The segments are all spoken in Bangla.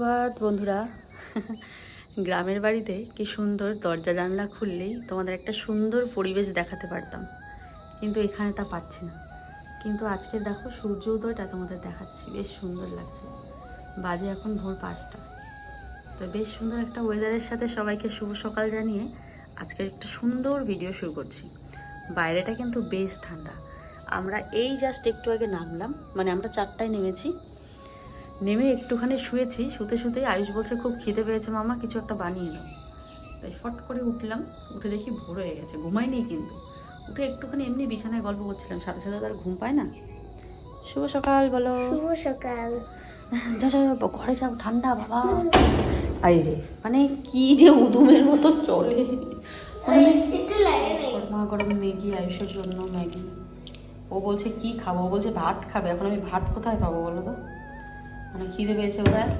সুপ্রভাত বন্ধুরা। গ্রামের বাড়িতে কি সুন্দর দরজা জানলা খুললেই তোমাদের একটা সুন্দর পরিবেশ দেখাতে পারতাম। কিন্তু এখানে তা পাচ্ছি না। কিন্তু আজকে দেখো সূর্য উদয়টা তোমাদের দেখাচ্ছি, বেশ সুন্দর লাগছে। বাজে এখন ভোর পাঁচটা। তো বেশ সুন্দর একটা ওয়েদারের সাথে সবাইকে শুভ সকাল জানিয়ে আজকে একটা সুন্দর ভিডিও শুরু করছি। বাইরেটা কিন্তু বেশ ঠান্ডা। আমরা এই জাস্ট একটু আগে নামলাম মানে আমরা চারটায় নেমেছি। নেমে একটুখানি শুয়েছি শুতে শুতেই আয়ুষ বলছে খুব খিদে পেয়েছে মামা কিছু একটা বানিয়ে দাও তাই ফট করে উঠলাম উঠে দেখি ভোর হয়ে গেছে ঘুমাইনি কিন্তু। উঠে একটুখানি এমনি বিছানায় গল্প করছিলাম সাথে সাথে তার ঘুম পায় না? শুভ সকাল বলো। শুভ সকাল। যা যা ঘরে যাও ঠান্ডা বাবা। এই যে মানে কি যে উদুমের মতো চলে। মানে গরমা গরম ম্যাগি আয়ুষের জন্য ম্যাগি। ও বলছে কি খাব? ও বলছে ভাত খাবে। এখন আমি ভাত কোথায় পাবো বলো তো? মানে খিদে পেয়েছে বোধ হয়।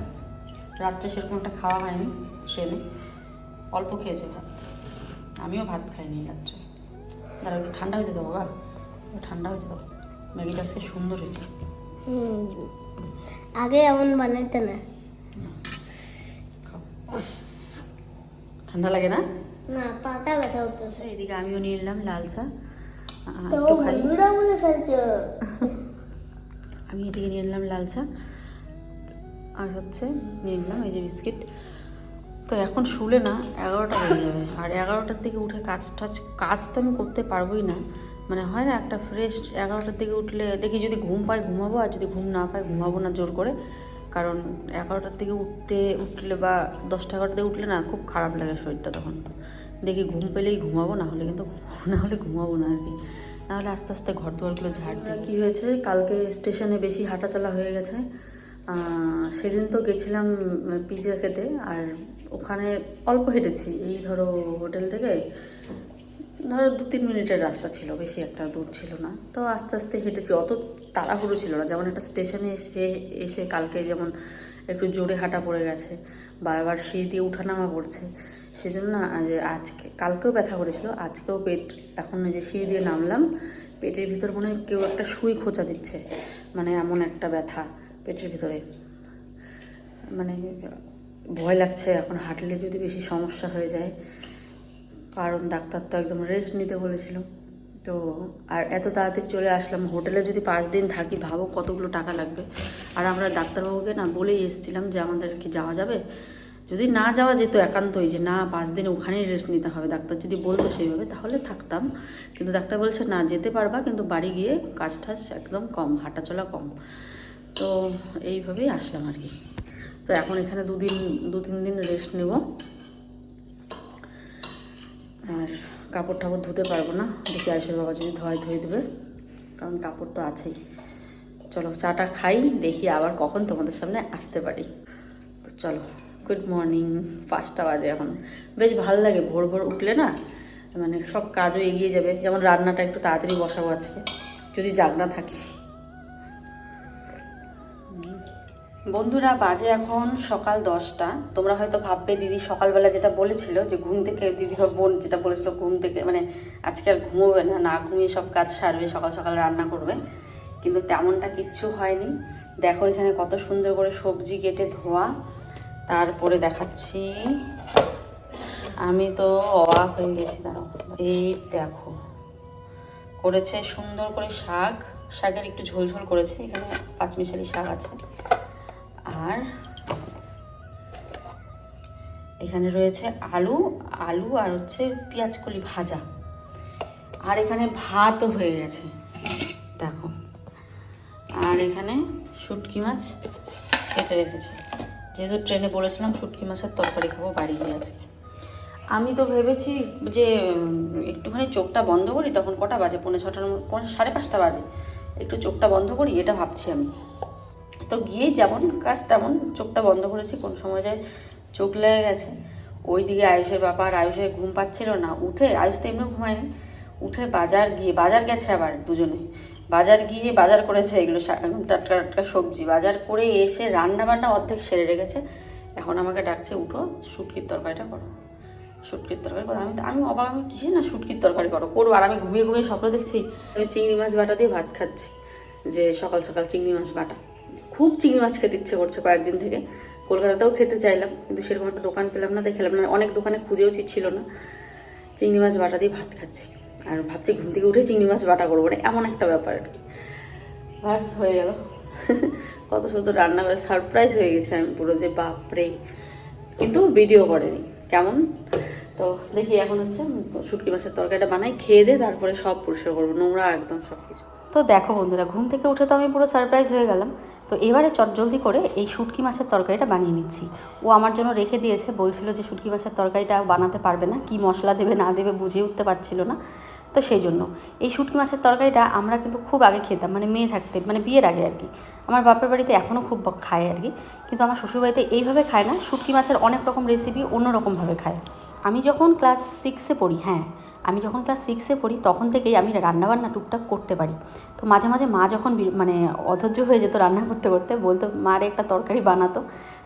রাত্রে সেরকম একটা খাওয়া হয়নি ট্রেনে অল্প খেয়েছে ভাত। আমিও ভাত খাইনি রাত্রে। দাঁড়া একটু ঠান্ডা হয়েছে তো বাবা। ঠান্ডা হয়েছে তো। ম্যাগিটা আজকে সুন্দর হয়েছে। আগে এমন বানাইতে না। ঠান্ডা লাগে না? না পাটা ব্যথা হতেছে এদিকে আমিও নিয়ে নিলাম লাল চা। আহ, তো বন্ধুরা বলে ফেলছো। আমি এদিকে নিয়ে নিলাম লাল চা। আর হচ্ছে নিয়ে নিলাম এই যে বিস্কিট। তো এখন শুলে না এগারোটা বেজে যাবে। আর এগারোটার দিকে উঠে কাজ টাজ কাজ তো আমি করতে পারবোই না। মানে হয় না একটা ফ্রেশ এগারোটার দিকে উঠলে দেখি যদি ঘুম পাই ঘুমাবো আর যদি ঘুম না পাই ঘুমাবো না জোর করে। কারণ এগারোটার দিকে উঠতে উঠলে বা দশটা এগারোটার দিকে উঠলে না খুব খারাপ লাগে শরীরটা তখন। দেখি ঘুম পেলেই ঘুমাবো না হলে কিন্তু না হলে ঘুমাবো না আর কি। নাহলে আস্তে আস্তে ঘর দুয়ারগুলো ঝাড় কী হয়েছে? কালকে স্টেশনে বেশি হাঁটাচলা হয়ে গেছে। সেদিন তো গেছিলাম পিৎজা খেতে, আর ওখানে অল্প হেঁটেছি। এই ধরো হোটেল থেকে, ধরো দু তিন মিনিটের রাস্তা ছিল, বেশি একটা দূর ছিল না। তো আস্তে আস্তে হেঁটেছি, অত তাড়াহুড়ো ছিল না। যেমন একটা স্টেশনে এসে এসে কালকে যেমন একটু জোরে হাঁটা পড়ে গেছে, বারবার সিঁড়ি দিয়ে উঠানামা করছে, সেজন্য না, আজ- আজকে, কালকেও ব্যথা করেছিল, আজকেও পেট, এখন যে সিঁড়ি দিয়ে নামলাম, পেটের ভিতর মনে হয় কেউ একটা সুই খোঁচা দিচ্ছে মানে এমন একটা ব্যথা। পেটের ভিতরে। মানে ভয় লাগছে, এখন হাঁটলে যদি বেশি সমস্যা হয়ে যায়। কারণ ডাক্তার তো একদম রেস্ট নিতে বলেছিল। তো আর এত তাড়াতাড়ি চলে আসলাম, হোটেলে যদি পাঁচ দিন থাকি, ভাবো কতগুলো টাকা লাগবে। আর আমরা ডাক্তারবাবুকে না বলেই এসেছিলাম যে আমাদের কি যাওয়া যাবে? যদি না যাওয়া যেত একান্তই যে না, পাঁচ দিন ওখানেই রেস্ট নিতে হবে। ডাক্তার যদি বলতো সেইভাবে, তাহলে থাকতাম। কিন্তু ডাক্তার বলছে, না, যেতে পারবা, কিন্তু বাড়ি গিয়ে কাজ টাজ একদম কম, হাঁটাচলা কম। তো এইভাবেই আসলাম আর কি। তো এখন এখানে দুদিন দু তিন দিন রেস্ট নেব। আর কাপড় টাপড় ধুতে পারব না। দেখি আয়ুষের বাবা যদি ধোয়াই ধুয়ে দেবে। কারণ কাপড় তো আছেই। চলো চাটা খাই, দেখি আবার কখন তোমাদের সামনে আসতে পারি। তো চলো গুড মর্নিং পাঁচটা বাজে এখন। বেশ ভালো লাগে, ভোর ভোর উঠলে না মানে সব কাজও এগিয়ে যাবে। যেমন রান্নাটা একটু তাড়াতাড়ি বসাবো আজকে। যদি জাগনা থাকি। বন্ধুরা, বাজে এখন সকাল দশটা। তোমরা হয়তো ভাববে দিদি সকালবেলা যেটা বলেছিল যে ঘুম থেকে, দিদি বা বোন যেটা বলেছিল ঘুম থেকে মানে আজকে আর ঘুমোবে না না ঘুমিয়ে সব কাজ সারবে, সকাল সকাল রান্না করবে। কিন্তু তেমনটা কিচ্ছু হয়নি। দেখো এখানে কত সুন্দর করে সবজি কেটে ধোয়া। তারপরে দেখাচ্ছি। আমি তো অবাক হয়ে গেছি, দাঁড়াও। এই দেখো, করেছে সুন্দর করে শাক। শাকের একটু ঝোল ঝোল করেছে, এখানে পাঁচমিশালি শাক আছে। আর এখানে রয়েছে আলু আলু আর হচ্ছে পেঁয়াজ কলি ভাজা। আর এখানে ভাতও হয়ে গেছে। দেখো। আর এখানে শুটকি মাছ কেটে রেখেছি। যেহেতু ট্রেনে বলেছিলাম শুটকি মাছের তরকারি খাব, বাড়ি গিয়ে আজকে। আমি তো ভেবেছি যে একটুখানি চোখটা বন্ধ করি, তখন কটা বাজে? পৌনে ছটার সাড়ে পাঁচটা বাজে। একটু চোখটা বন্ধ করি, এটা ভাবছি আমি। তো গিয়ে যেমন কাজ তেমন চোখটা বন্ধ করেছি, কোন সময় যায় চোখ লেগে গেছে। ওই দিকে আয়ুষের ব্যাপার আয়ুষের ঘুম পাচ্ছিল না। উঠে, আয়ুষ তো এমনিও ঘুমায়নি। উঠে বাজার গিয়ে, বাজার গেছে আবার দুজনে। বাজার গিয়ে বাজার করেছে এগুলো টাটকা টাটকা সবজি। বাজার করে এসে রান্না বান্না অর্ধেক সেরে রেখেছে। এখন আমাকে ডাকছে, উঠো, শুটকির তরকারিটা করো। শুটকির তরকারি করো। আমি আমি অবাক, আমি কিসে না শুটকির তরকারি করো? করব আর আমি ঘুমিয়ে ঘুমিয়ে স্বপ্ন দেখছি। চিংড়ি মাছ বাটা দিয়ে ভাত খাচ্ছি। যে সকাল সকাল চিংড়ি মাছ বাটা। খুব চিংড়ি মাছ খেতে ইচ্ছে করছে কয়েকদিন থেকে। কলকাতাতেও খেতে চাইলাম, কিন্তু সেরকম একটা দোকান পেলাম না তাই না অনেক দোকানে খুঁজেও ছিল না। চিংড়ি মাছ বাটা দিয়ে ভাত খাচ্ছি। আর ভাবছি ঘুম থেকে উঠে চিংড়ি মাছ বাটা করব না এমন একটা ব্যাপার। আর কি বাস হয়ে গেল। কত সুন্দর রান্না করে সারপ্রাইজ হয়ে গেছে আমি পুরো যে বাপরে। কিন্তু ভিডিও করেনি, কেমন? তো দেখি এখন হচ্ছে শুটকি মাছের তরকারিটা বানাই, খেয়ে দিয়ে তারপরে সব পরিষ্কার করব, নোংরা একদম সব কিছু তো দেখো বন্ধুরা, ঘুম থেকে উঠে তো আমি পুরো সারপ্রাইজ হয়ে গেলাম। তো এবারে চটজলদি করে এই শুটকি মাছের তরকারিটা বানিয়ে নিচ্ছি। ও আমার জন্য রেখে দিয়েছে, বলছিল যে শুটকি মাছের তরকারিটা বানাতে পারবে না, কি মশলা দেবে না দেবে বুঝে উঠতে পারছিল না। তো সেই জন্য এই শুটকি মাছের তরকারিটা আমরা কিন্তু খুব আগে খেতাম মানে মেয়ে থাকতে মানে বিয়ের আগে আর কি। আমার বাপের বাড়িতে এখনও খুব খায় আর কি। কিন্তু আমার শ্বশুরবাড়িতে এইভাবে খায় না, শুটকি মাছের অনেক রকম রেসিপি অন্য রকমভাবে খায়। আমি যখন ক্লাস সিক্সে পড়ি হ্যাঁ আমি যখন ক্লাস সিক্সে পড়ি, তখন থেকেই আমি রান্নাবান্না টুকটাক করতে পারি। তো মাঝে মাঝে মা যখন মানে অধৈর্য হয়ে যেত রান্না করতে করতে, বলতো মারে একটা তরকারি বানাতো।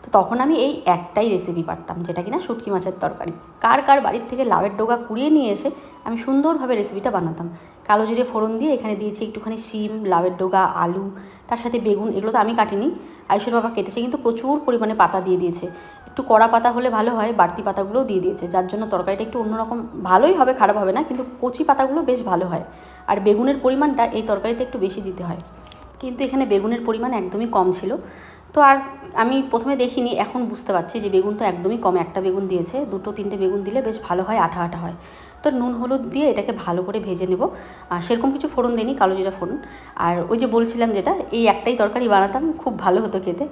তো তখন আমি এই একটাই রেসিপি পারতাম, যেটা কিনা শুটকি মাছের তরকারি। কার কার বাড়ির থেকে লাউয়ের ডোগা কুড়িয়ে নিয়ে এসে আমি সুন্দরভাবে রেসিপিটা বানাতাম। কালো জিরে ফোড়ন দিয়ে এখানে দিয়েছি একটুখানি শিম, লাউয়ের ডোগা, আলু, তার সাথে বেগুন, এগুলো তো আমি কাটিনি। আয়ুষের বাবা কেটেছে কিন্তু প্রচুর পরিমাণে পাতা দিয়ে দিয়েছে। একটু কড়া পাতা হলে ভালো হয়, বাড়তি পাতাগুলোও দিয়ে দিয়েছে, যার জন্য তরকারিটা একটু অন্যরকম ভালোই হবে, খারাপ হবে না, কিন্তু কচি পাতাগুলো বেশ ভালো হয়। আর বেগুনের পরিমাণটা এই তরকারিতে একটু বেশি দিতে হয়। কিন্তু এখানে বেগুনের পরিমাণ একদমই কম ছিল। তো আর আমি প্রথমে দেখিনি, এখন বুঝতে পারছি যে বেগুন তো একদমই কম। একটা বেগুন দিয়েছে, দুটো তিনটে বেগুন দিলে বেশ ভালো হয়, আঠা আঠা হয়। তো নুন, হলুদ দিয়ে এটাকে ভালো করে ভেজে নেব। আর সেরকম কিছু ফোড়ন দিইনি, কালো জিরা ফোড়ন। আর ওই যে বলছিলাম যেটা, এই একটাই তরকারি বানাতাম, খুব ভালো হতো খেতে।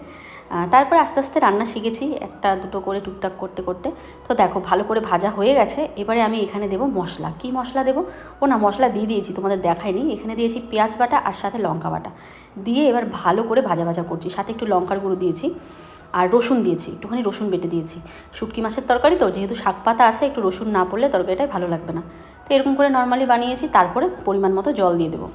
তারপরে আস্তে আস্তে রান্না শিখেছি, একটা দুটো করে টুকটাক করতে করতে। তো দেখো, ভালো করে ভাজা হয়ে গেছে, এবারে আমি এখানে দেবো মশলা। কি মশলা দেবো? ও না, মশলা দিয়ে দিয়েছি, তোমাদের দেখাইনি। এখানে দিয়েছি পেঁয়াজ বাটা আর সাথে লঙ্কা বাটা। দিয়ে এবার ভালো করে ভাজা ভাজা করছি, সাথে একটু লঙ্কার গুঁড়ো দিয়েছি আর রসুন দিয়েছি, একটুখানি রসুন বেটে দিয়েছি। শুটকি মাছের তরকারি তো, যেহেতু শাক পাতা আছে, একটু রসুন না পড়লে তরকারিটাই ভালো লাগবে না। তো এরকম করে নর্মালি বানিয়েছি, তারপরে পরিমাণ মতো জল দিয়ে দেবো।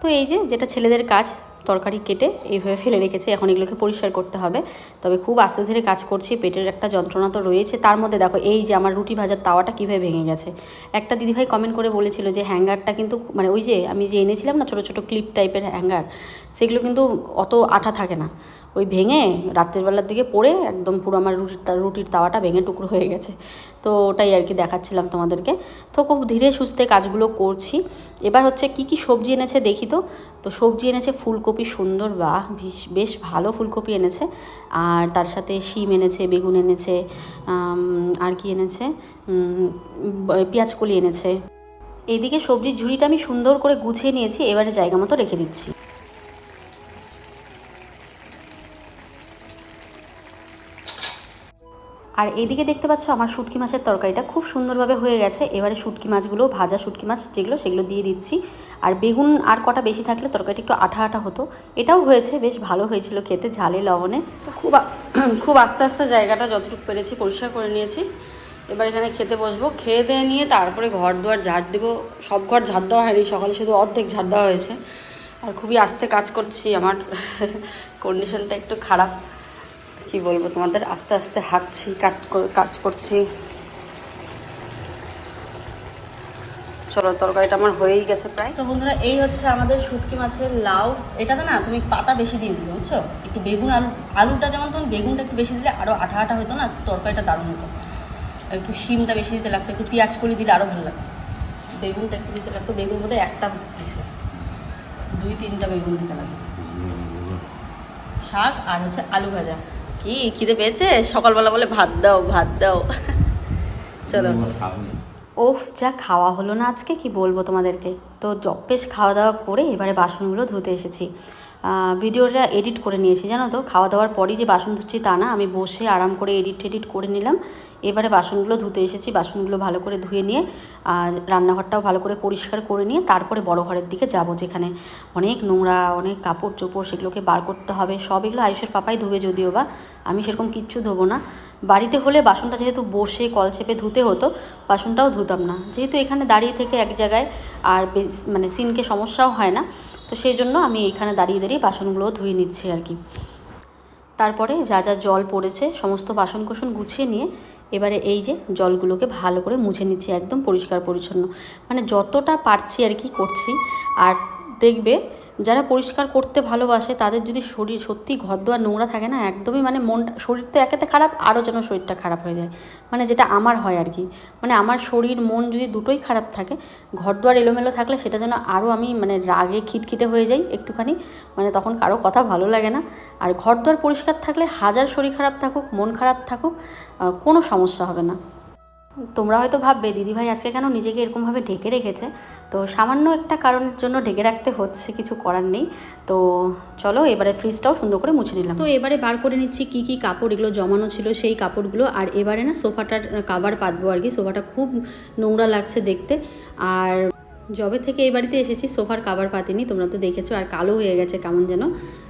তো এই যে, যেটা ছেলেদের কাজ তরকারি কেটে এইভাবে ফেলে রেখেছে। এখন এগুলোকে পরিষ্কার করতে হবে। তবে খুব আস্তে ধীরে কাজ করছি, পেটের একটা যন্ত্রণা তো রয়েছে। তার মধ্যে দেখো, এই যে আমার রুটি ভাজার তাওয়াটা কীভাবে ভেঙে গেছে। একটা দিদিভাই কমেন্ট করে বলেছিল যে হ্যাঙ্গারটা কিন্তু মানে ওই যে আমি যে এনেছিলাম না, ছোটো ছোটো ক্লিপ টাইপের হ্যাঙ্গার, সেগুলো কিন্তু অত আঠা থাকে না। ওই ভেঙে রাত্রের বেলার দিকে পড়ে একদম পুরো আমার রুটির রুটির তাওয়াটা ভেঙে টুকরো হয়ে গেছে। তো ওটাই আর কি দেখাচ্ছিলাম তোমাদেরকে। তো খুব ধীরে সুস্থে কাজগুলো করছি। এবার হচ্ছে কি কি সবজি এনেছে দেখি তো। তো সবজি এনেছে ফুলকপি সুন্দর বা বেশ- ভালো ফুলকপি এনেছে। আর তার সাথে শিম এনেছে, বেগুন এনেছে আর কি এনেছে? পেঁয়াজকলি এনেছে। এইদিকে সবজির ঝুড়িটা আমি সুন্দর করে গুছিয়ে নিয়েছি, এবারে জায়গা মতো রেখে দিচ্ছি। আর এইদিকে দেখতে পাচ্ছ আমার শুটকি মাছের তরকারিটা খুব সুন্দরভাবে হয়ে গেছে। এবারে শুটকি মাছগুলো, ভাজা শুটকি মাছ যেগুলো, সেগুলো দিয়ে দিচ্ছি। আর বেগুন আর কটা বেশি থাকলে তরকারিটা একটু আঠা আঠা হতো। এটাও হয়েছে, বেশ ভালো হয়েছিল খেতে ঝালে, লবণে। তো খুব খুব আস্তে আস্তে জায়গাটা যতটুকু পেরেছি পরিষ্কার করে নিয়েছি। এবার এখানে খেতে বসবো। খেয়ে দিয়ে নিয়ে তারপরে ঘর দুয়ার ঝাড় দেবো। সব ঘর ঝাড় দেওয়া হয়নি, সকালে শুধু অর্ধেক ঝাড় দেওয়া হয়েছে। আর খুবই আস্তে কাজ করছি, আমার কন্ডিশনটা একটু খারাপ। কি বলব তোমাদের? আস্তে আস্তে হাঁটছি কাট কাজ করছি। চলো তরকারিটা আমার হয়েই গেছে প্রায়। তো বন্ধুরা এই হচ্ছে আমাদের শুটকি মাছের লাউ। এটাতে না তুমি পাতা বেশি দিয়ে দিছো বুঝছ? একটু বেগুন আলু আলুটা যেমন তখন বেগুনটা একটু বেশি দিলে আরও আঠা আঠা হতো না তরকারিটা দারুণ হতো। একটু শিমটা বেশি দিতে লাগতো একটু পেঁয়াজ কলি দিলে আরও ভালো লাগতো। বেগুনটা একটু দিতে লাগতো বেগুন বোধহয় একটা দিছে। দুই তিনটা বেগুন দিতে লাগতো শাক আর হচ্ছে আলু ভাজা। কি? খিদে পেয়েছে? সকালবেলা বলে ভাত দাও ভাত দাও। চলো। ওফ যা খাওয়া হলো না আজকে কি বলব তোমাদেরকে? তো জ- বেশ খাওয়া দাওয়া করে এবারে বাসনগুলো ধুতে এসেছি। ভিডিওটা এডিট করে নিয়েছি, জানো তো? খাওয়া দাওয়ার পরই যে বাসন ধুচ্ছি তা না, আমি বসে আরাম করে এডিট টেডিট করে নিলাম। এবারে বাসনগুলো ধুতে এসেছি, বাসনগুলো ভালো করে ধুয়ে নিয়ে, আর রান্নাঘরটাও ভালো করে পরিষ্কার করে নিয়ে, তারপরে বড় ঘরের দিকে যাব যেখানে অনেক নোংরা, অনেক কাপড় চোপড় সেগুলোকে বার করতে হবে। সব এগুলো আয়ুষের পাপাই ধুবে যদিও বা, আমি সেরকম কিচ্ছু ধোবো না। বাড়িতে হলে বাসনটা যেহেতু বসে কল চেপে ধুতে হতো, বাসনটাও ধুতাম না। যেহেতু এখানে দাঁড়িয়ে থেকে এক জায়গায় আর মানে সিনকে সমস্যাও হয় না। তো সেই জন্য আমি এখানে দাঁড়িয়ে দাঁড়িয়ে বাসনগুলো ধুয়ে নিচ্ছি আর কি। তারপরে যা যা জল পড়েছে, সমস্ত বাসন কোসন গুছিয়ে নিয়ে এবারে এই যে জলগুলোকে ভালো করে মুছে নিচ্ছি, একদম পরিষ্কার পরিচ্ছন্ন। মানে যতটা পারছি আর কি করছি। আর দেখবে যারা পরিষ্কার করতে ভালোবাসে, তাদের যদি শরীর সত্যি ঘর দোয়ার নোংরা থাকে না, একদমই মানে মনটা শরীর তো একেতে খারাপ, আরও যেন শরীরটা খারাপ হয়ে যায়। মানে যেটা আমার হয় আর কি। মানে আমার শরীর, মন যদি দুটোই খারাপ থাকে ঘর দুয়ার এলোমেলো থাকলে সেটা যেন আরও আমি মানে রাগে খিটখিটে হয়ে যাই একটুখানি। মানে তখন কারও কথা ভালো লাগে না। আর ঘর দুয়ার পরিষ্কার থাকলে হাজার শরীর খারাপ থাকুক, মন খারাপ থাকুক কোনো সমস্যা হবে না। তোমরা হয়তো ভাববে, দিদিভাই আজকে কেন নিজেকে এরকমভাবে ঢেকে রেখেছে? তো সামান্য একটা কারণের জন্য ঢেকে রাখতে হচ্ছে, কিছু করার নেই। তো চলো, এবারে ফ্রিজটাও সুন্দর করে মুছে নিলাম। তো এবারে বার করে নিচ্ছি কি কি কাপড়, এগুলো জমানো ছিল সেই কাপড়গুলো। আর এবারে না, সোফাটার কাভার পাতবো আর কি। সোফাটা খুব নোংরা লাগছে দেখতে। আর জবে থেকে এই বাড়িতে এসেছি, সোফার কাভার পাতিনি, তোমরা তো দেখেছ, আর কালো হয়ে গেছে কেমন যেন।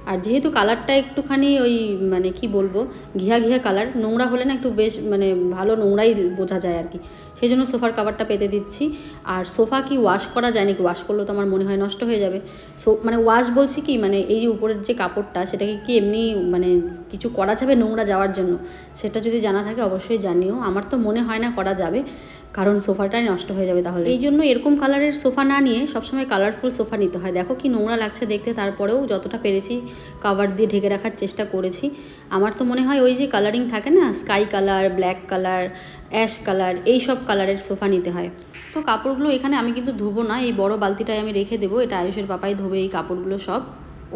আর যেহেতু কালারটা একটুখানি ওই মানে কি বলব, ঘিয়া ঘিয়া কালার নোংরা হলে না একটু বেশ মানে ভালো নোংরাই বোঝা যায় আর কি। সেই জন্য সোফার কাভারটা পেতে দিচ্ছি। আর সোফা কি ওয়াশ করা যায় নাকি? ওয়াশ করলেও তো আমার মনে হয় নষ্ট হয়ে যাবে। সো মানে ওয়াশ বলছি কি মানে এই যে উপরের যে কাপড়টা, সেটাকে কি এমনি মানে কিছু করা যাবে নোংরা যাওয়ার জন্য? সেটা যদি জানা থাকে অবশ্যই জানিও। আমার তো মনে হয় না করা যাবে। কারণ সোফাটাই নষ্ট হয়ে যাবে তাহলে। এই জন্য এরকম কালারের সোফা না নিয়ে সবসময় কালারফুল সোফা নিতে হয়। দেখো কি নোংরা লাগছে দেখতে, তারপরেও যতটা পেরেছি কাভার দিয়ে ঢেকে রাখার চেষ্টা করেছি। আমার তো মনে হয় ওই যে কালারিং থাকে না sky colour black colour ash colour এই সব কালারের সোফা নিতে হয়। তো কাপড়গুলো এখানে আমি কিন্তু ধুবো না, এই বড় বালতিটায় আমি রেখে দেবো, এটা আয়ুষের পাপাই ধোবে এই কাপড়গুলো সব।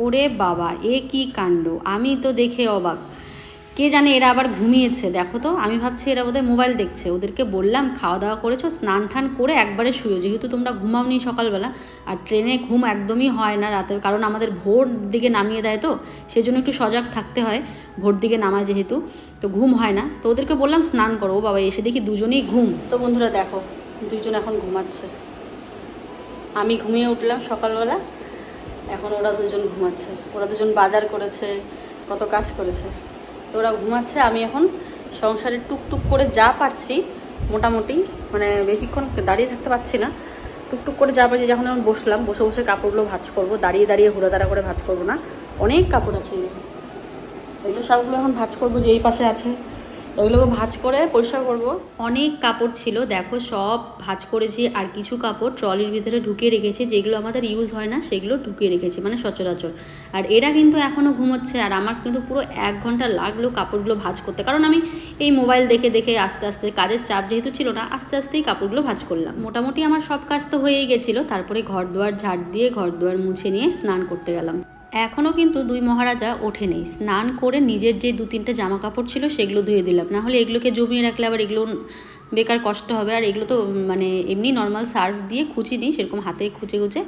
ওরে বাবা, এ কি কাণ্ড? আমি তো দেখে অবাক। কে জানে এরা আবার ঘুমিয়েছে? দেখো তো, আমি ভাবছি এরা বোধহয় মোবাইল দেখছে। ওদেরকে বললাম খাওয়া দাওয়া করেছ স্নান টান করে একবারে শুয়ে যেহেতু তোমরা ঘুমাওনি সকালবেলা, আর ট্রেনে ঘুম একদমই হয় না রাতের, কারণ আমাদের ভোর দিকে নামিয়ে দেয় তো সেই জন্য একটু সজাগ থাকতে হয়, ভোর দিকে নামায় যেহেতু, তো ঘুম হয় না। তো ওদেরকে বললাম, স্নান করো, ও বাবা এসে দেখি দুজনেই ঘুম। তো বন্ধুরা দেখো, দুজন এখন ঘুমাচ্ছে। আমি ঘুমিয়ে উঠলাম সকালবেলা, এখন ওরা দুজন ঘুমাচ্ছে। ওরা দুজন বাজার করেছে, কত কাজ করেছে। তো ওরা ঘুমাচ্ছে, আমি এখন সংসারে টুকটুক করে যা পারছি, মোটামুটি মানে বেশিক্ষণ দাঁড়িয়ে থাকতে পারছি না, টুকটুক করে যা পারছি, যখন আমি বসলাম, বসে বসে কাপড়গুলো ভাজ করব, দাঁড়িয়ে দাঁড়িয়ে হুড়াদাঁড়া করে ভাজ করব না, অনেক কাপড় আছে। এগুলো সবগুলো এখন ভাজ করব যে এই পাশে আছে এগুলোকে ভাঁজ করে পরিষ্কার করব। অনেক কাপড় ছিল, দেখো সব ভাঁজ করেছি আর কিছু কাপড় ট্রলির ভিতরে ঢুকিয়ে রেখেছি, যেগুলো আমাদের ইউজ হয় না সেগুলো ঢুকিয়ে রেখেছি মানে সচরাচর। আর এরা কিন্তু এখনও ঘুমোচ্ছে আর আমার কিন্তু পুরো এক ঘণ্টা লাগল কাপড়গুলো ভাঁজ করতে। কারণ আমি এই মোবাইল দেখে দেখে আস্তে আস্তে, কাজের চাপ যেহেতু ছিল না, আস্তে আস্তেই কাপড়গুলো ভাঁজ করলাম। মোটামুটি আমার সব কাজ তো হয়েই গেছিল, তারপরে ঘর দুয়ার ঝাড় দিয়ে ঘর দুয়ার মুছে নিয়ে স্নান করতে গেলাম। এখনও কিন্তু দুই মহারাজা ওঠেনি। স্নান করে নিজের যে দু তিনটে জামা কাপড় ছিল সেগুলো ধুয়ে দিলাম। না হলে এগুলোকে জমিয়ে রাখলে আবার এগুলো বেকার কষ্ট হবে। আর এগুলো তো মানে এমনি নর্মাল সার্ফ দিয়ে খুঁচি দিই, সেরকম হাতে খুঁচে খুঁচে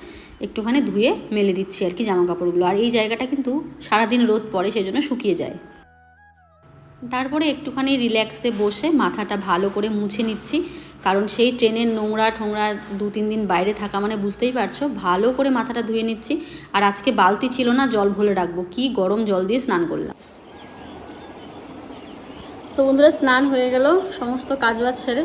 একটুখানি ধুয়ে মেলে দিচ্ছি আর কি জামা কাপড়গুলো আর এই জায়গাটা কিন্তু সারাদিন রোদ পড়ে, সেজন্য শুকিয়ে যায়। তারপরে একটুখানি রিল্যাক্সে বসে মাথাটা ভালো করে মুছে নিচ্ছি। কারণ সেই ট্রেনের নোংরা ঠোংরা দু তিন দিন বাইরে থাকা মানে বুঝতেই পারছ? ভালো করে মাথাটা ধুয়ে নিচ্ছি। আর আজকে বালতি ছিল না, জল ভরে রাখব। কি গরম জল দিয়ে স্নান করলাম। তো বন্ধুরা, স্নান হয়ে গেল, সমস্ত কাজবাজ সেরে।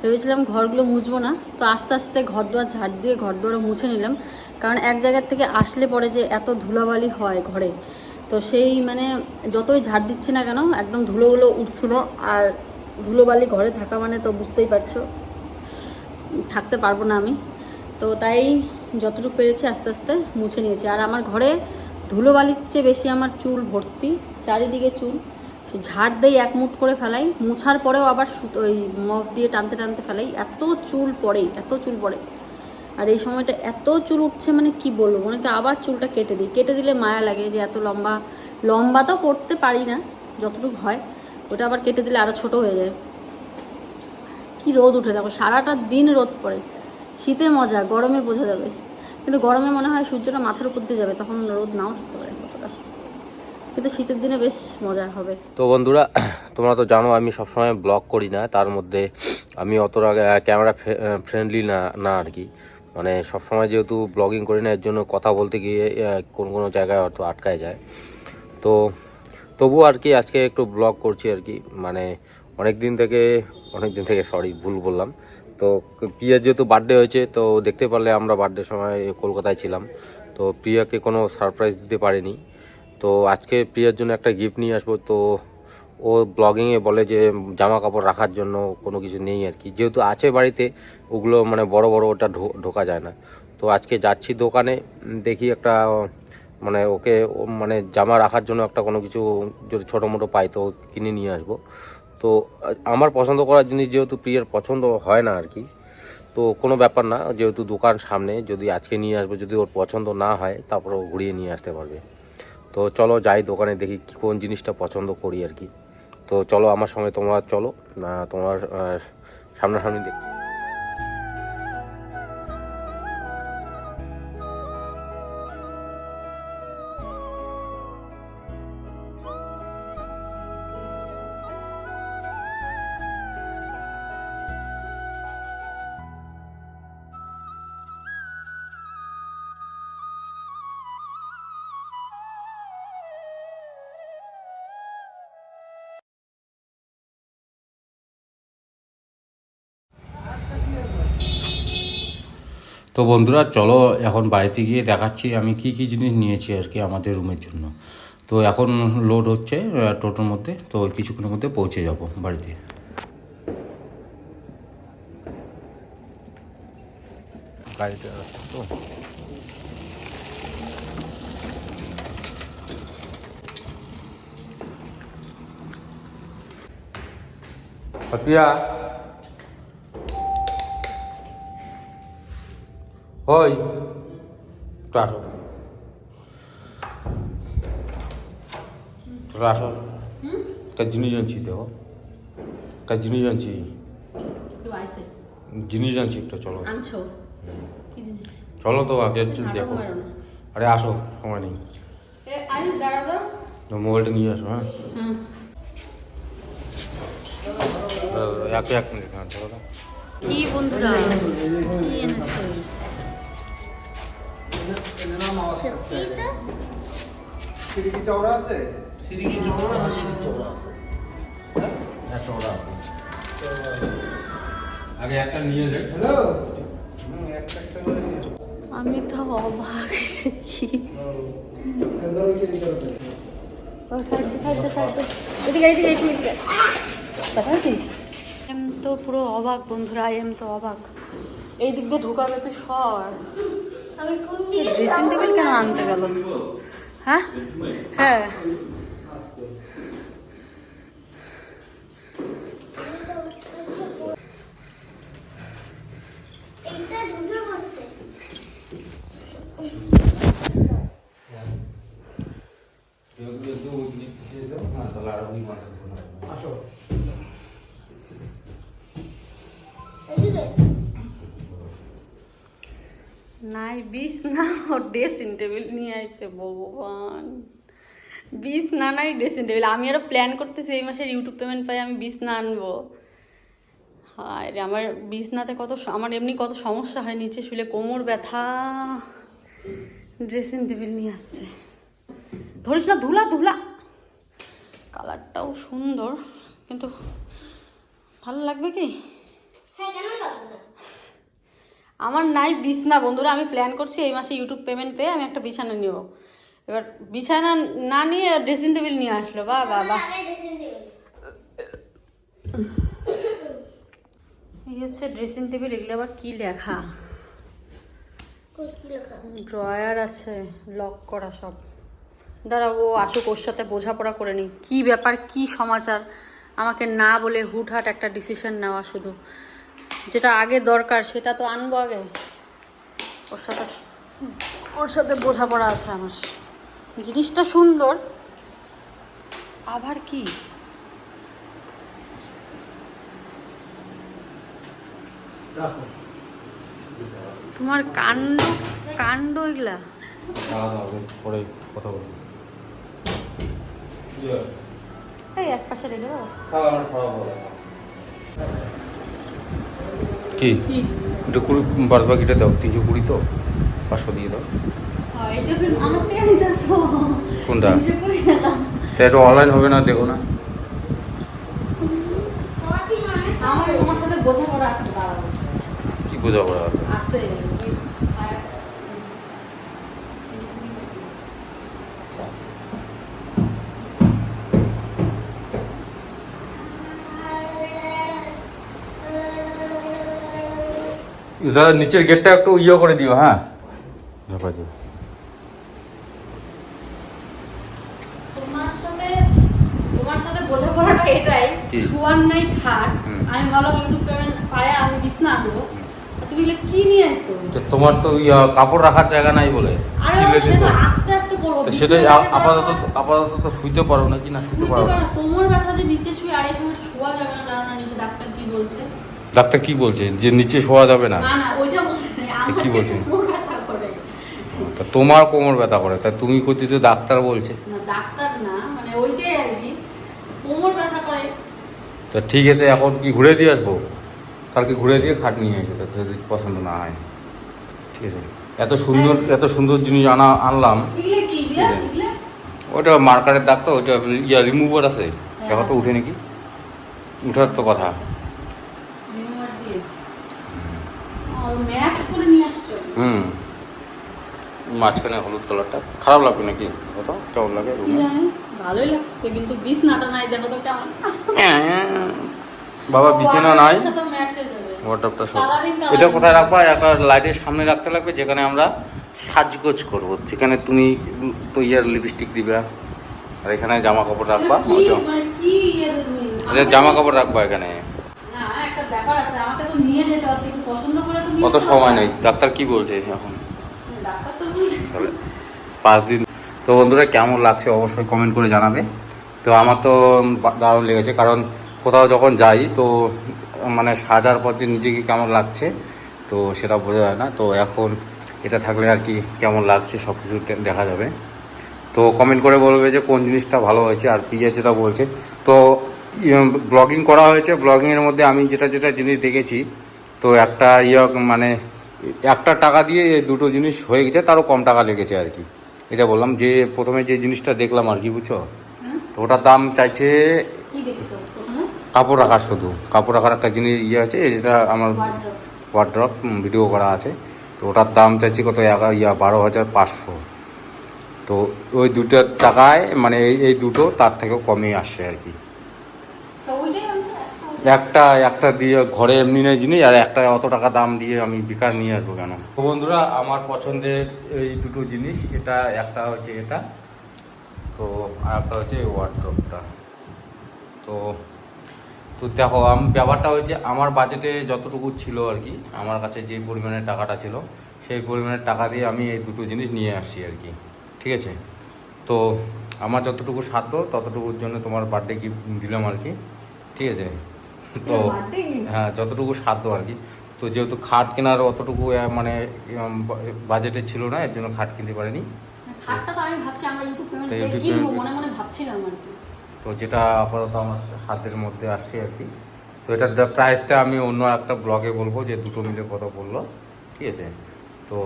ভেবেছিলাম ঘরগুলো মুছবো না, তো আস্তে আস্তে ঘর দোয়ার ঝাড় দিয়ে ঘর দোয়ারও মুছে নিলাম। কারণ এক জায়গার থেকে আসলে পরে যে এত ধুলাবালি হয় ঘরে, তো সেই মানে যতই ঝাড় দিচ্ছি না কেন, একদম ধুলোগুলো উঠছিল আর ধুলোবালি ঘরে থাকা মানে তো বুঝতেই পারছ। থাকতে পারব না আমি। তো তাই যতটুকু পেরেছি আস্তে আস্তে মুছে নিয়েছি। আর আমার ঘরে ধুলোবালির চেয়ে বেশি আমার চুল ভর্তি, চারিদিকে চুল। ঝাড় দেই এক মুঠ করে ফেলাই, মোছার পরেও আবার সুতো, ওই মফ দিয়ে টানতে টানতে ফেলাই। এত চুল পড়ে এত চুল পড়ে। আর এই সময়টা এত চুল উঠছে মানে কি বলব? মনে আবার চুলটা কেটে দিই। কেটে দিলে মায়া লাগে যে এত লম্বা লম্বা তো করতে পারি না, যতটুকু হয়। ওটা আবার কেটে দিলে আরও ছোট হয়ে যায়। কি রোদ উঠে, দেখো, সারাটা দিন রোদ পড়ে। শীতে মজা, গরমে বোঝা যাবে। কিন্তু গরমে মনে হয় সূর্যটা মাথার উপর দিয়ে যাবে, তখন রোদ নাও থাকতে পারে কিন্তু শীতের দিনে বেশ মজা হবে। তো বন্ধুরা, তোমরা তো জানো আমি সবসময় ব্লগ করি না, তার মধ্যে আমি অতটা ক্যামেরা ফ্রেন্ডলি না না আর কি। মানে সবসময় যেহেতু ব্লগিং করি না, এর জন্য কথা বলতে গিয়ে কোন, কোনো জায়গায় হয়তো আটকায় যায়। তো তবু আর কি আজকে একটু ব্লগ করছি আর কি। মানে অনেক দিন থেকে অনেক দিন থেকে সরি ভুল বললাম। তো প্রিয়ার যেহেতু বার্থডে হয়েছে, তো দেখতে পারলে আমরা বার্থডে সময় কলকাতায় ছিলাম। তো প্রিয়াকে কোনো সারপ্রাইজ দিতে পারিনি। তো আজকে প্রিয়ার জন্য একটা গিফট নিয়ে আসব। তো ও ব্লগিংয়ে বলে যে জামা কাপড় রাখার জন্য কোনো কিছু নেই আর কি। যেহেতু আছে বাড়িতে, ওগুলো মানে বড় বড় ওটা ঢোকা যায় না। তো আজকে যাচ্ছি দোকানে, দেখি একটা মানে ওকে মানে জামা রাখার জন্য একটা কোনো কিছু যদি ছোটো মোটো পাই তো কিনে নিয়ে আসব। তো, আমার পছন্দ করার জিনিস যেহেতু প্রিয়ের পছন্দ হয় না আর কি তো কোনো ব্যাপার না, যেহেতু দোকান সামনে, যদি আজকে নিয়ে আসব, যদি ওর পছন্দ না হয়, তারপর ও ঘুরিয়ে নিয়ে আসতে পারবে। তো চলো যাই দোকানে দেখি কোন জিনিসটা পছন্দ করি আর কি তো চলো আমার সঙ্গে তোমরা চলো তোমার সামনাসামনি দেখি। তো বন্ধুরা, চলো এখন বাড়িতে গিয়ে দেখাচ্ছি আমি কি কি জিনিস নিয়েছি আর কি আমাদের রুমের জন্য। তো এখন লোড হচ্ছে টোটোর মধ্যে, তো কিছুক্ষণের মধ্যে পৌঁছে যাব বাড়িতে। গাড়িটা তো। পাপিয়া একটু আসো। চলো আসো। একটা জিনিস আনছি দেখো। একটা জিনিস আনছি। জিনিস আনছি একটা চলো। চলো তো আগে দেখো। আরে আসো সময় নেই। মোবাইলটা নিয়ে আসো হ্যাঁ? এক এক মিনিট হ্যাঁ কি বন্ধুরা? চওড়া আছে? হ্যাঁ, চওড়া আছে। আগে একটা নিয়ে যাই হ্যালো? একটা একটা করে নিয়ে আমি তো অবাক কি এম তো পুরো অবাক বন্ধুরা আই এম তো অবাক। এই দিক দিয়ে ঢুকাবে তো সর। ড্রেসিং টেবিল কেন আনতে গেল? হ্যাঁ? হ্যাঁ। নাই, বিষ না ওর ড্রেসিং টেবিল নিয়ে আসছে ভগবান। বিষ না নাই ড্রেসিং টেবিল আমি আরও প্ল্যান করতেছি এই মাসের ইউটিউব পেমেন্ট পাই আমি বিষ না আনব। হায় রে, আমার বিছনাতে কত আমার এমনি কত সমস্যা হয়, নিচে শুলে কোমর ব্যথা। ড্রেসিং টেবিল নিয়ে আসছে। ধরিস না, ধুলা ধুলা। কালারটাও সুন্দর, কিন্তু ভালো লাগবে কি? আমার নাই বিছনা বন্ধুরা আমি প্ল্যান করছি এই মাসে ইউটিউব পেমেন্ট পেয়ে আমি একটা বিছানা নেব। এবার বিছানা না নিয়ে ড্রেসিং টেবিল নিয়ে আসলো বা বা বা আগে ড্রেসিং টেবিল এই হচ্ছে ড্রেসিং টেবিল এগুলো আবার কি লেখা? কই কি লেখা? ড্রয়ার আছে লক করা সব। দাঁড়া ও আসুক ওর সাথে বোঝাপড়া করে নি কি ব্যাপার কি সমাচার? আমাকে না বলে হুটহাট একটা ডিসিশন নেওয়া শুধু। যেটা আগে দরকার সেটা তো আনব আগে। ওর সাথে ওর সাথে বোঝাপড়া আছে আমার। জিনিসটা সুন্দর। আবার কি? তোমার কাণ্ড কাণ্ড এগুলা। পরে কথা বলব। এই এক পাশে রেখে দাও কি কি? একটু কুড়ি বাদ বাকিটা দাও তিনশো কুড়ি তো পাঁচশো দিয়ে দাও। কোনটা? তা এটা অনলাইন হবে না দেখো না। কি বোঝা করা আছে। দাদা নিচের গেটটা একটু ইয়ে করে দিও হ্যাঁ। ঝাপা দিও তোমার সাথে তোমার সাথে বোঝাপড়াটা এটাই শোয়ার নাই খাট আমি ভাবলাম ইউটিউব পেমেন্ট পায়ে আমি বিছনা আনব। তুমি কি নিয়ে আসছো তোমার তো কাপড় রাখার জায়গা নাই বলে। আস্তে আস্তে করব সেটাই আপাতত আপাতত তো শুইতে পারো নাকি? না শুইতে পারো না? পারো কোমর ব্যথা যে নিচে শুয়ে আর এই সময় শোয়া যাবে না জানো নিচে ডাক্তার কি বলছে? ডাক্তার কি বলছে? যে নিচে শোয়া যাবে না। কি বলছে? তোমার কোমর ব্যথা করে তাই তুমি করছি তো ডাক্তার বলছে। ডাক্তার না মানে ওইটাই আর কি। কোমর ব্যথা করে। তা ঠিক আছে এখন কি ঘুরে দিয়ে আসব? কালকে ঘুরে দিয়ে খাট নিয়ে এসো তা যদি পছন্দ না হয়। ঠিক আছে। এত সুন্দর এত সুন্দর জিনিস আনা আনলাম। ওটা মার্কারের দাগ তো ওটা ইয়া রিমুভার আছে। এখন তো উঠে নাকি? উঠার তো কথা রিমোট দিয়ে ও ম্যাক্স করে নিয়ে আসছো হুম। মাঝখানে হলুদ কালারটা। খারাপ লাগবে নাকি? দেখো তো কেমন লাগে? ভালোই লাগছে কিন্তু বিছনাটা নাই দেখো তো কেমন। বাবা বিছানা নাই। হয়ে সব। এটা কোথায় রাখবা? একটা লাইটের সামনে রাখতে লাগবে যেখানে আমরা সাজগোজ করব। যেখানে তুমি তো ইয়ার লিপস্টিক দিবা আর এখানে জামা কাপড় রাখবা মানে ইয়ে জামা কাপড় রাখবা এখানে। না একটা ব্যাপার আছে আমাকে তো নিয়ে যেতে হবে পছন্দ অত সময়। নেই। ডাক্তার কি বলছে এখন? পাঁচ দিন। তো বন্ধুরা কেমন লাগছে অবশ্যই কমেন্ট করে জানাবে। তো আমার তো দারুণ লেগেছে কারণ কোথাও যখন যাই তো মানে সাজার পর যে নিজেকে কেমন লাগছে তো সেটা বোঝা যায় না। তো এখন এটা থাকলে আর কি কেমন লাগছে সব কিছু দেখা যাবে। তো কমেন্ট করে বলবে যে কোন জিনিসটা ভালো হয়েছে আর পিয়া যেটা বলছে। তো ব্লগিং করা হয়েছে। ব্লগিংয়ের মধ্যে আমি যেটা যেটা জিনিস দেখেছি তো একটা ইয়ে মানে একটা টাকা দিয়ে এই দুটো জিনিস হয়ে গেছে তারও কম টাকা লেগেছে আর কি। এটা বললাম যে প্রথমে যে জিনিসটা দেখলাম আর কি বুঝছ? তো ওটার দাম চাইছে কাপড় রাখার শুধু। কাপড় রাখার একটা জিনিস ইয়ে আছে যেটা আমার ওয়ার্ড্রপ ভিডিও করা আছে। তো ওটার দাম চাইছি কত? এগারো ইয়া বারো হাজার পাঁচশো। তো ওই দুটোর টাকায় মানে এই এই দুটো তার থেকেও কমে আসছে আর কি। একটা একটা দিয়ে ঘরে এমনি নেই জিনিস, আর একটা অত টাকা দাম দিয়ে আমি বেকার নিয়ে আসব কেন? তো বন্ধুরা, আমার পছন্দের এই দুটো জিনিস, এটা, একটা হচ্ছে এটা, তো আর একটা হচ্ছে ওয়ার্ড্রপটা তো তো দেখো, আমি, ব্যাপারটা হয়েছে, আমার বাজেটে যতটুকু ছিল আর কি, আমার কাছে যে পরিমাণের টাকাটা ছিল, সেই পরিমাণের টাকা দিয়ে আমি এই দুটো জিনিস নিয়ে আসছি আর কি, ঠিক আছে? তো আমার যতটুকু সাধ্য, ততটুকুর জন্য তোমার বার্থডে গিফট দিলাম আর কি, ঠিক আছে? তো হ্যাঁ যতটুকু সাধ্য আর কি। তো যেহেতু খাট কেনার অতটুকু মানে বাজেটে ছিল না এর জন্য খাট কিনতে পারিনি। তো যেটা আপাতত আমার হাতের মধ্যে আসছে আর কি। তো এটার প্রাইসটা আমি অন্য একটা ব্লগে বলব যে দুটো মিলে কত বলল ঠিক আছে? তো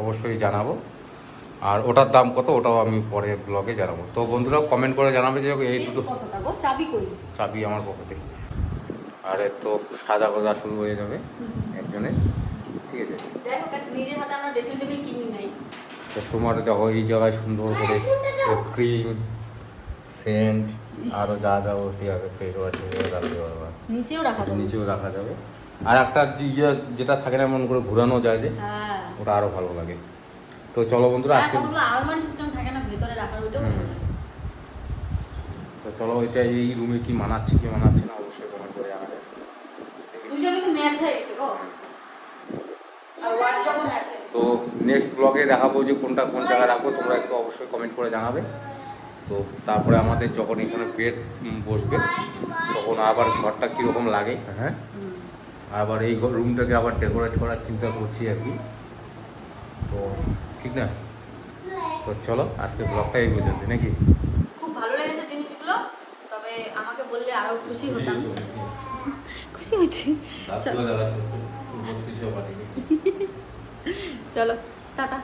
অবশ্যই জানাব। আর ওটার দাম কত ওটাও আমি পরে ব্লগে জানাব। তো বন্ধুরা কমেন্ট করে জানাবে যে এই দুটো চাবি আমার পকেটে আর তো সাজা গোজা শুরু হয়ে যাবে একজনের ঠিক আছে। তো তোমার দেখো এই জায়গায় সুন্দর করে ক্রিম সেন্ট আরও যা যা ওটি রাখতে পারবা নিচেও রাখা যাবে। নিচেও রাখা যাবে। আর একটা ইয়ে যেটা থাকে না এমন করে ঘোরানো যায় যে হ্যাঁ। ওটা আরও ভালো লাগে। তো চলো বন্ধুরা আজকে কতগুলো আলমারি সিস্টেম থাকে না ভেতরে রাখার ওইটাও ভালো হুম। লাগে। তো চলো এটা এই রুমে কি মানাচ্ছে কি মানাচ্ছে না অবশ্যই কমেন্ট করে জানাবে দুইটা কিন্তু ম্যাচ হয়ে গেছে গো। আর ওয়ার্ডরোবও ম্যাচ গেছে। তো নেক্সট ব্লগে দেখাবো যে কোনটা কোন জায়গায় রাখব তোমরা একটু অবশ্যই কমেন্ট করে জানাবে। তো তারপরে আমাদের যখন এখানে বেড বসবে তখন আবার ঘরটা কীরকম লাগে হ্যাঁ? আবার এই রুমটাকে আবার ডেকোরেট করার চিন্তা করছি আর কি। তো ঠিক না? তো চলো আজকে ব্লগটা এই পর্যন্ত নাকি? খুব ভালো লেগেছে জিনিসগুলো তবে আমাকে বললে আরও খুশি হতাম। খুশি হয়েছি। চলো টাটা।